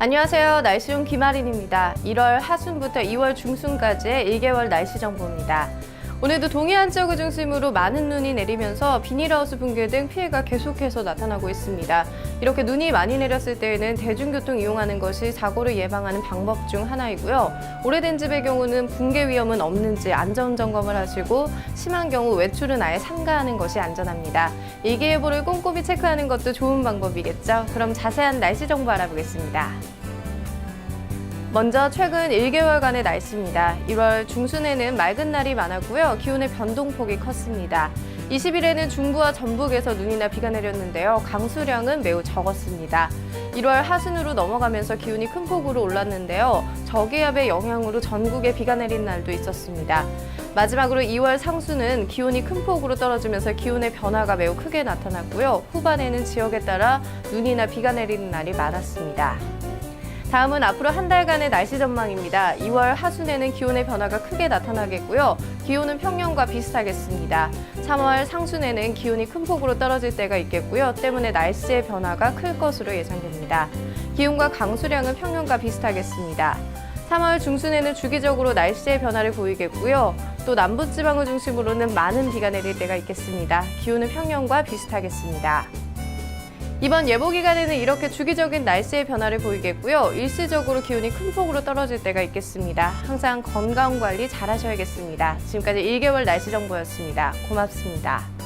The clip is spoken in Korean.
안녕하세요. 날씨용 김아린입니다. 1월 하순부터 2월 중순까지의 1개월 날씨 정보입니다. 오늘도 동해안 지역을 중심으로 많은 눈이 내리면서 비닐하우스 붕괴 등 피해가 계속해서 나타나고 있습니다. 이렇게 눈이 많이 내렸을 때에는 대중교통 이용하는 것이 사고를 예방하는 방법 중 하나이고요. 오래된 집의 경우는 붕괴 위험은 없는지 안전 점검을 하시고 심한 경우 외출은 아예 삼가하는 것이 안전합니다. 일기예보를 꼼꼼히 체크하는 것도 좋은 방법이겠죠. 그럼 자세한 날씨 정보 알아보겠습니다. 먼저 최근 1개월간의 날씨입니다. 1월 중순에는 맑은 날이 많았고요. 기온의 변동폭이 컸습니다. 20일에는 중부와 전북에서 눈이나 비가 내렸는데요. 강수량은 매우 적었습니다. 1월 하순으로 넘어가면서 기온이 큰 폭으로 올랐는데요. 저기압의 영향으로 전국에 비가 내린 날도 있었습니다. 마지막으로 2월 상수는 기온이 큰 폭으로 떨어지면서 기온의 변화가 매우 크게 나타났고요. 후반에는 지역에 따라 눈이나 비가 내리는 날이 많았습니다. 다음은 앞으로 한 달간의 날씨 전망입니다. 2월 하순에는 기온의 변화가 크게 나타나겠고요. 기온은 평년과 비슷하겠습니다. 3월 상순에는 기온이 큰 폭으로 떨어질 때가 있겠고요. 때문에 날씨의 변화가 클 것으로 예상됩니다. 기온과 강수량은 평년과 비슷하겠습니다. 3월 중순에는 주기적으로 날씨의 변화를 보이겠고요. 또 남부지방을 중심으로는 많은 비가 내릴 때가 있겠습니다. 기온은 평년과 비슷하겠습니다. 이번 예보 기간에는 이렇게 주기적인 날씨의 변화를 보이겠고요. 일시적으로 기온이 큰 폭으로 떨어질 때가 있겠습니다. 항상 건강 관리 잘 하셔야겠습니다. 지금까지 1개월 날씨 정보였습니다. 고맙습니다.